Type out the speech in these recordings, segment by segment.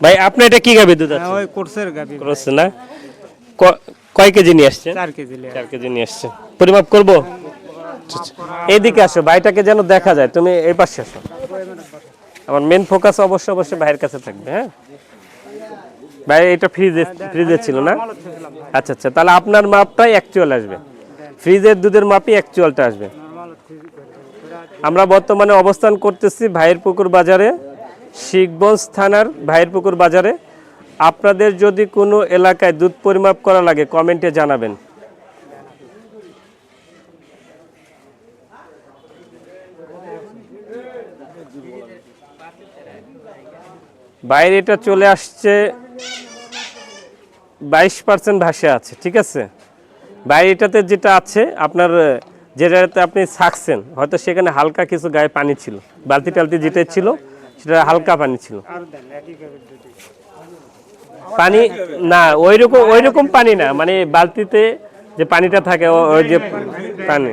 ভাই আপনি এটা কি গাবি দুধ আছে হ্যাঁ, ওই কোর্সের গাবি করছে না? কয় কেজি নিয়ে আসছেন? চার কেজি লে চার কেজি নিয়ে আসছেন। পরিমাপ করব। এইদিকে আসো ভাইটাকে যেন দেখা যায়। তুমি এই পাশে আসো। আমার মেন ফোকাস অবশ্য অবশ্যই ভাইয়ের কাছে থাকবে হ্যাঁ? ভাই এটা ফ্রিজে ফ্রিজে ছিল না? আচ্ছা আচ্ছা তাহলে আপনার মাপটাই অ্যাকচুয়াল আসবে। ফ্রিজের দুধের মাপই অ্যাকচুয়ালটা আসবে। আমরা বর্তমানে অবস্থান করতেছি ভাইয়ের পুকুর বাজারে। শিখগঞ্জ থানার ভাইয়ের পুকুর বাজারে। আপনাদের যদি কোনো এলাকায় দুধ পরিমাপ করা লাগে, কমেন্টে জানাবেন। বাইরে এটা চলে আসছে। বাইশ পার্সেন্ট ভাসে আছে, ঠিক আছে? বাইরে এটাতে যেটা আছে, আপনার যেটাতে আপনি থাকছেন হয়তো সেখানে হালকা কিছু গায়ে পানি ছিল বালতি টালতি যেটা ছিল সেটা হালকা পানি ছিল। পানি না ওই রকম ওই রকম পানি না মানে বালতিতে যে পানিটা থাকে ওই যে পানি। মানে।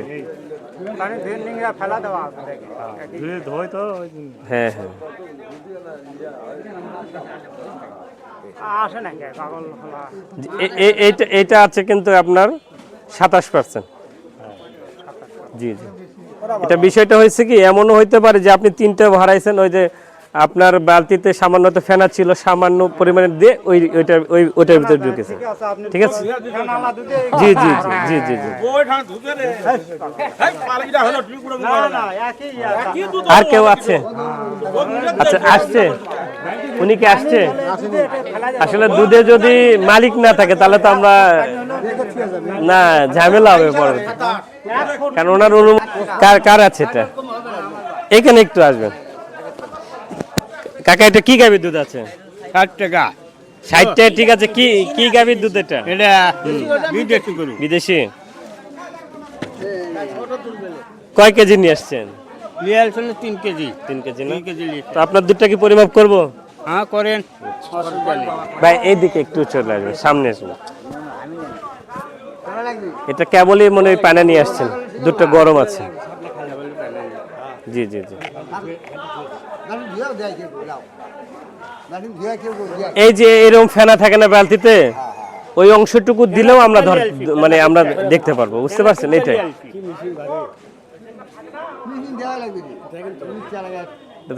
হ্যাঁ হ্যাঁ আসে না কে? পাগল ফেলা এ- এ- এইটা এইটা আছে কিন্তু আপনার সাতাশ পার্সেন্ট। জি জি। এটা বিষয়টা হয়েছে কি এমনও হইতে পারে যে আপনি তিনটা ভরাইছেন ওই যে আপনার বালতিতে সামান্য তো ফেনা ছিল সামান্য পরিমাণে দিয়ে ওই ওইটা ওই ওইটার ভিতরে ঢুকেছে। ঠিক আছে? জি জি জি জি জি জি না না একই আর কেউ আছে? আচ্ছা আসছে? উনি কি আসছে? আসলে দুধে যদি মালিক না থাকে তাহলে তো আমরা না ঝামেলা হবে পরে কারণ ওনার অনু- কার কার আছে এটা? এখানে একটু আসবেন। কাকা এটা কি গাভীর দুধ আছে? ষাট টাকা। ষাট টাকা ঠিক আছে কি কি গাভীর দুধ এটা? এটা বিদেশি গরু। বিদেশি? কয় কেজি নিয়ে আসছেন? লিয়াল ছিল তিন কেজি। তিন কেজি না? কেজি তো আপনার দুধটা কি পরিমাপ করব? হ্যাঁ করেন। ভাই এইদিকে একটু চলে আসবে সামনে আসবে। এটা কেবলই মনে হয় পানা নিয়ে আসছেন দুধটা গরম আছে। জি জি জি। এই যে এরকম ফেনা থাকে না বালতিতে ওই অংশটুকু দিলেও আমরা ধর মানে আমরা দেখতে পারব বুঝতে পারছেন? এটাই।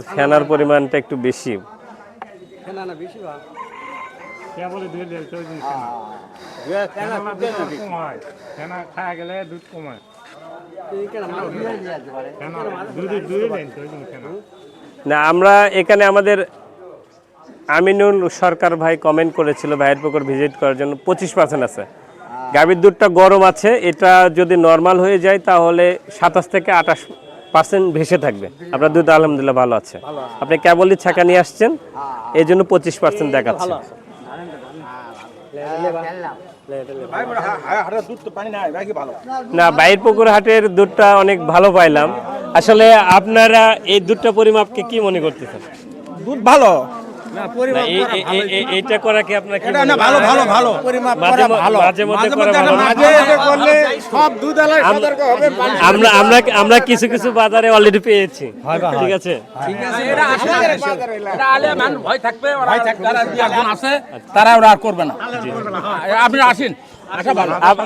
ফেনার পরিমাণটা একটু বেশি। দুধ কমায় না আমরা এখানে আমাদের আমিনুল সরকার ভাই কমেন্ট করেছিল ভাইয়ের পুকুর ভিজিট করার জন্য পঁচিশ পার্সেন্ট আছে। গাভীর দুধটা গরম আছে এটা যদি নর্মাল হয়ে যায় তাহলে সাতাশ থেকে আঠাশ পার্সেন্ট ভেসে থাকবে। আপনার দুধ আলহামদুলিল্লাহ ভালো আছে। আপনি কেবলই ছাকা নিয়ে আসছেন এই জন্য পঁচিশ পার্সেন্ট দেখাচ্ছে। না বাইর পুকুর হাটের দুধটা অনেক ভালো পাইলাম। আসলে আপনারা এই দুধটা পরিমাপকে কি মনে করতেছেন? দুধ ভালো। না, এই- এই- এই- এই- এইটা করা কি আপনার কি না ভালো ভালো ভালো। পরিমাপ করা ভালো। মাঝে মধ্যে করা ভালো। মাঝে মধ্যে করলে সব দুধ আলাই সতর্ক হবে আমরা আমরা আমরা কিছু কিছু বাজারে অলরেডি পেয়েছি। ঠিক আছে? ভয় থাকবে যারা দুই একজন আছে তারা ওরা আর করবে না। আপনি আসেন।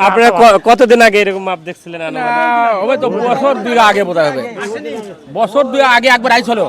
আপনারা কতদিন আগে এরকম মাপ দেখছিলেন হবে তো বছর দুই আগে বোধ হবে। বছর দুই আগে একবার আইছিল।